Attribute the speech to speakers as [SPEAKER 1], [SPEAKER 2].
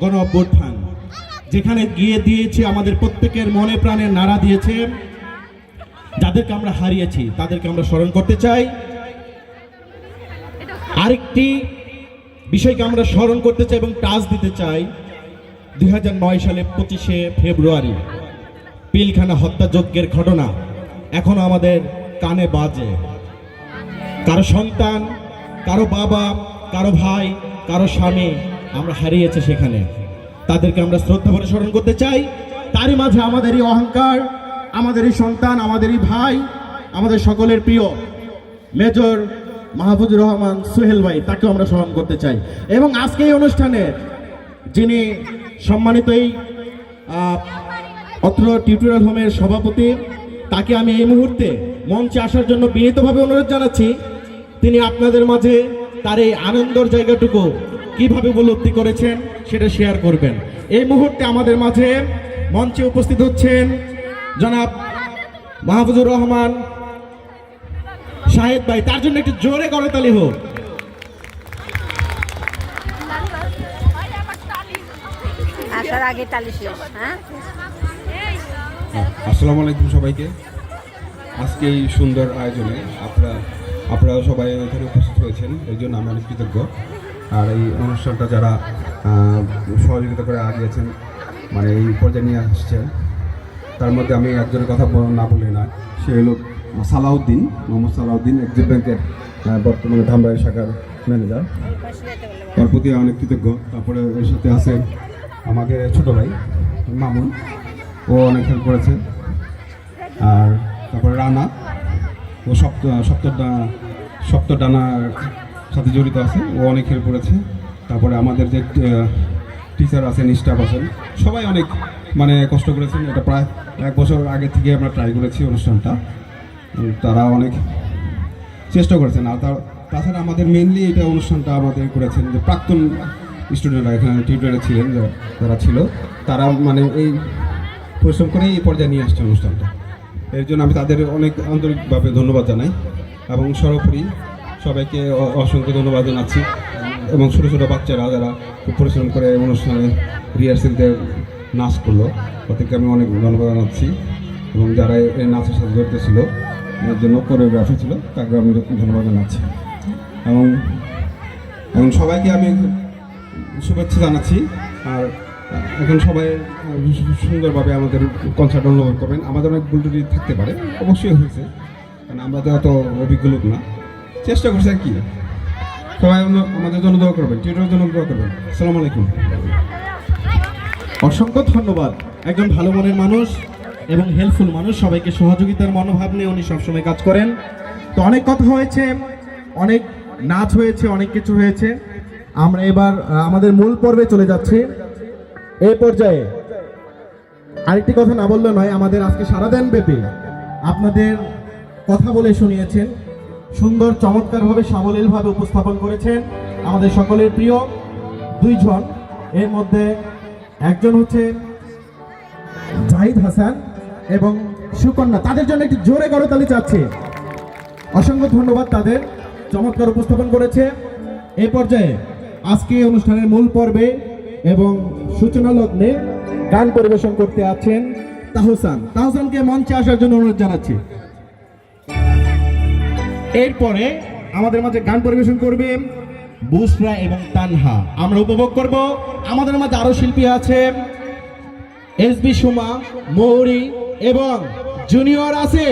[SPEAKER 1] গণ অভ্যুত্থান যেখানে গিয়ে দিয়েছে আমাদের প্রত্যেকের মনে প্রাণে নাড়া দিয়েছে, যাদেরকে আমরা হারিয়েছি, তাদেরকে আমরা স্মরণ করতে চাই। আরেকটি বিষয়কে আমরা স্মরণ করতে চাই এবং টাচ দিতে চাই, দুই সালে পঁচিশে ফেব্রুয়ারি, পিলখানা হত্যাযজ্ঞের ঘটনা। এখনও আমাদের কানে বাজে। কারও সন্তান, কারও বাবা, কারও ভাই, কারও স্বামী আমরা হারিয়েছে সেখানে। তাদেরকে আমরা শ্রদ্ধা ভরে স্মরণ করতে চাই। তারই মাঝে আমাদেরই অহংকার, আমাদেরই সন্তান, আমাদেরই ভাই, আমাদের সকলের প্রিয় মেজর মাহফুজুর রহমান সোহেল ভাই, তাকেও আমরা স্মরণ করতে চাই। এবং আজকে এই অনুষ্ঠানে যিনি সম্মানিত এই অত্র টিউটোরিয়াল হোমের সভাপতি, তাকে আমি এই মুহূর্তে মঞ্চে আসার জন্য বিনীতভাবে অনুরোধ জানাচ্ছি। তিনি আপনাদের মাঝে তার এই আনন্দর জায়গাটুকু কীভাবে উপলব্ধি করেছেন সেটা শেয়ার করবেন। এই মুহূর্তে আমাদের মাঝে মঞ্চে উপস্থিত হচ্ছেন জনাব মাহফুজুর রহমান শাহেদ ভাই। তার জন্য একটু জোরে করতালি হোক।
[SPEAKER 2] আসার আগে তালি শেষ হ্যাঁ?
[SPEAKER 3] আসসালামু আলাইকুম সবাইকে। আজকে এই সুন্দর আয়োজনে আপনারা আপনারা সবাই এখানে উপস্থিত হয়েছেন এই জন্য আমি অনেক কৃতজ্ঞ। আর এই অনুষ্ঠানটা যারা সহযোগিতা করে আগিয়েছেন মানে এই পর্যায়ে নিয়ে আসছেন, তার মধ্যে আমি একজনের কথা বল- না বললে না সে হলো সালাউদ্দিন, মোহাম্মদ সালাউদ্দিন এক্সিস ব্যাংকের বর্তমানে ধামরাই শাখার ম্যানেজার। তার প্রতি অনেক কৃতজ্ঞ। তারপরে এর সাথে আছে আমাকে ছোট ভাই, মামুন। ও অনেক হেল্প করেছে। আর তারপরে রানা। ও সপ্ত সপ্ত সপ্ত ডানার সাথে জড়িত আছে, ও অনেক হেল্প করেছে। তারপরে আমাদের যে টিচার আছেন স্টাফ আছেন, সবাই অনেক মানে কষ্ট করেছেন। এটা প্রায় এক বছর আগে থেকে আমরা ট্রাই করেছি অনুষ্ঠানটা। তারা অনেক চেষ্টা করেছেন। আর তার, তাছাড়া আমাদের মেনলি এটা অনুষ্ঠানটা আমাদের করেছেন যে প্রাক্তন স্টুডেন্টরা এখানে টিউটারে ছিলেন যারা- ছিল। তারা মানে এই পরিশ্রম করে এই পর্যায়ে নিয়ে আসছে অনুষ্ঠানটা। এর জন্য আমি তাদের অনেক আন্তরিকভাবে ধন্যবাদ জানাই। এবং সর্বোপরি সবাইকে অসংখ্য ধন্যবাদ জানাচ্ছি। এবং ছোটো ছোটো বাচ্চারা যারা খুব পরিশ্রম করে অনুষ্ঠানে রিহার্সেলতে নাচ করল, তাদেরকে আমি অনেক ধন্যবাদ জানাচ্ছি। এবং যারা এই নাচের সাথে জড়িত ছিল, এর জন্য কোরিওগ্রাফি ছিল, তাকে আমি ধন্যবাদ জানাচ্ছি। এবং এবং সবাইকে আমি শুভেচ্ছা জানাচ্ছি। আর এখন সবাই সুন্দরভাবে আমাদের কনসার্ট অনুভব করবেন। আমাদের অনেক ভুল থাকতে পারে, অবশ্যই হয়েছে। কারণ আমরা তো এত অভিজ্ঞ লোক না। চেষ্টা করছি আর কি। সবাই আমাদের জন্য দোয়া করবেন টিউটারের জন্য দোয়া করবেন। আসসালামু আলাইকুম।
[SPEAKER 1] অসংখ্য ধন্যবাদ। একজন ভালো মনের মানুষ এবং হেল্পফুল মানুষ, সবাইকে সহযোগিতার মনোভাব নিয়ে উনি সবসময় কাজ করেন। তো অনেক কথা হয়েছে, অনেক নাচ হয়েছে, অনেক কিছু হয়েছে। আমরা এবার আমাদের মূল পর্বে চলে যাচ্ছি। এই পর্যায়ে আরেকটি কথা না বললে নয়, আমাদের আজকে সারাদিন ব্যাপী আপনাদের কথা বলে শুনিয়েছেন। সুন্দর, চমৎকারভাবে সাবলীলভাবে উপস্থাপন করেছেন আমাদের সকলের প্রিয় দুইজন। এর মধ্যে একজন হচ্ছে জাহিদ হাসান এবং সুকন্যা। তাদের জন্য একটি জোরে করতালি চাচ্ছে। অসংখ্য ধন্যবাদ তাদের। চমৎকার উপস্থাপন করেছে। এই পর্যায়ে আজকে অনুষ্ঠানের মূল পর্বে এবং সূচনা লগ্নে গান পরিবেশন করতে আছেন তাহসান। তাহসানকে মঞ্চে আসার জন্য অনুরোধ জানাচ্ছি। এরপরে আমাদের মাঝে গান পরিবেশন করবে বুসরা এবং তানহা। আমরা উপভোগ করব। আমাদের মাঝে আরও শিল্পী আছে এস বি সুমা, মৌরি এবং জুনিয়র আছে।